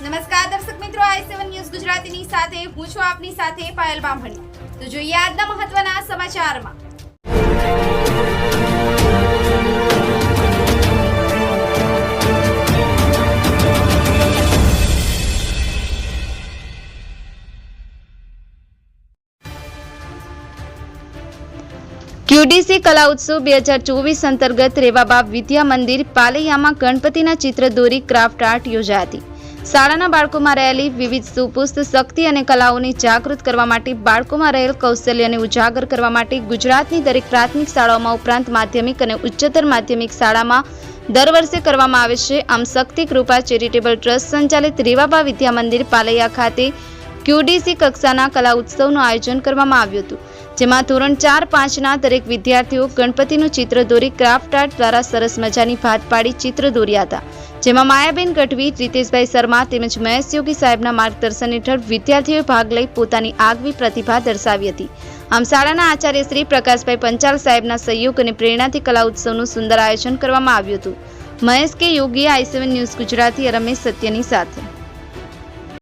નમસ્કાર દર્શક મિત્રો, આઈ સેવન ન્યૂઝ ગુજરાતીની સાથે, હું છું આપની સાથે પાયલ બામણી. તો જોઈએ આજના મહત્વના સમાચારમાં. ક્યુડીસી કલા ઉત્સવ બે હજાર ચોવીસ અંતર્ગત રેવાબાબ વિદ્યા મંદિર પાલૈયામાં ગણપતિના ચિત્ર દોરી ક્રાફ્ટ આર્ટ યોજાઈ હતી. શાળાના બાળકોમાં રહેલી વિવિધ સુપુસ્ત શક્તિ અને કલાઓને જાગૃત કરવા માટે બાળકોમાં રહેલ કૌશલ્યને ઉજાગર કરવા માટે ગુજરાતની દરેક પ્રાથમિક શાળાઓમાં ઉપરાંત માધ્યમિક અને ઉચ્ચતર માધ્યમિક શાળામાં દર વર્ષે કરવામાં આવે છે. આમ શક્તિ, કૃપા, ચેરિટેબલ ટ્રસ્ટ સંચાલિત રેવાબા વિદ્યા મંદિર પાલૈયા ખાતે ક્યુડીસી કક્ષાના કલા ઉત્સવનું આયોજન કરવામાં આવ્યું હતું. જેમાં ધોરણ ચાર પાંચના દરેક વિદ્યાર્થીઓ ગણપતિનું ચિત્ર દોરી ક્રાફ્ટ આર્ટ દ્વારા સરસ મજાની ભાત પાડી ચિત્ર દોર્યા હતા. જેમાં માયાબેન ગઢવી, રીતેશભાઈ શર્મા તેમજ મહેશ યોગી સાહેબના માર્ગદર્શન હેઠળ વિદ્યાર્થીઓએ ભાગ લઈ પોતાની આગવી પ્રતિભા દર્શાવી હતી. આમ શાળાના આચાર્ય શ્રી પ્રકાશભાઈ પંચાલ સાહેબના સહયોગ અને પ્રેરણાથી કલા ઉત્સવનું સુંદર આયોજન કરવામાં આવ્યું હતું. મહેશ કે યોગી, આઈ ન્યૂઝ ગુજરાતી રમેશ સત્યની સાથે.